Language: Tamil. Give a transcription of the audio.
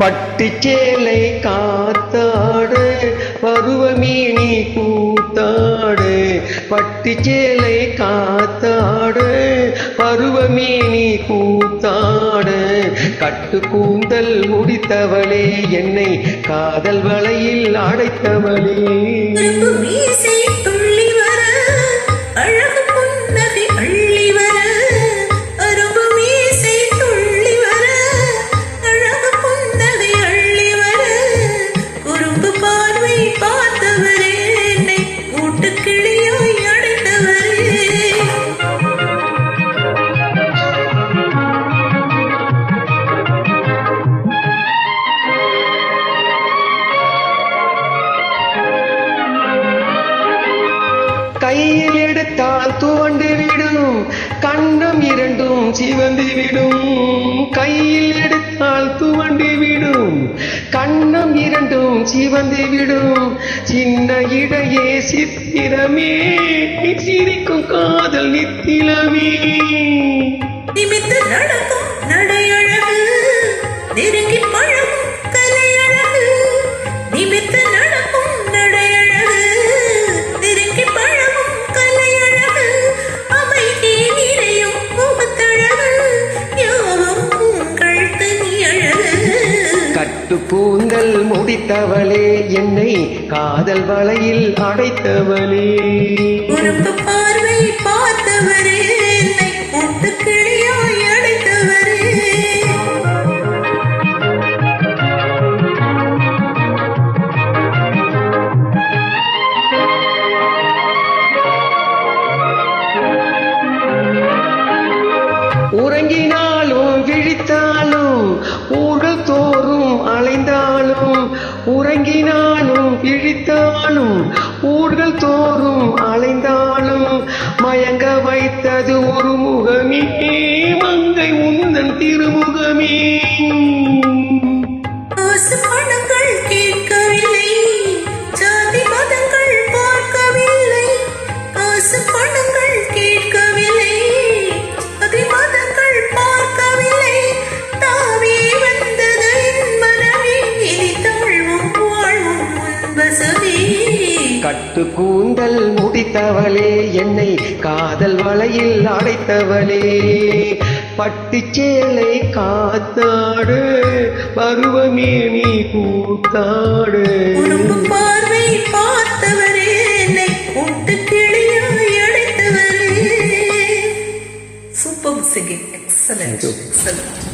பட்டுச்சேலை காத்தாடு பருவமீனி கூத்தாடு பட்டுச்சேலை காத்தாடு பருவமீனி கூத்தாடு கட்டு கூந்தல் முடித்தவளே என்னை காதல் வலையில் அடைத்தவளே. கையில் எடுத்தால் துவண்டு விடும் கண்ணம் இரண்டும் சிவந்து விடும். கையில் எடுத்தால் துவண்டு விடும் கண்ணம் இரண்டும் சிவந்து விடும். சின்ன இடையே சித்திரமே சிரிக்கும் காதல் நித்திலமே. நடக்கும் கூந்தல் முடித்தவளே என்னை காதல் வலையில் அடைத்தவளே. குறும்பு பார்வை பார்த்தவரே என்னை அடைத்தவரே. உறங்கினாலும் விழித்தாலும் ஊர்கள் தோறும் அலைந்தாலும் மயங்க வைத்தது ஒரு முகமே மங்கை உந்தன் திருமுகமே. கட்டு கூந்தல் முடித்தவளே என்னை காதல் வலையில் அடைத்தவளே. பட்டுச்சேலை காத்தாடு பருவமே நீ கூத்தாடு பார்வை பார்த்தவரே என்னை கூட்டு கிளியாய் அடைத்தவரே. Super singing excellent excellent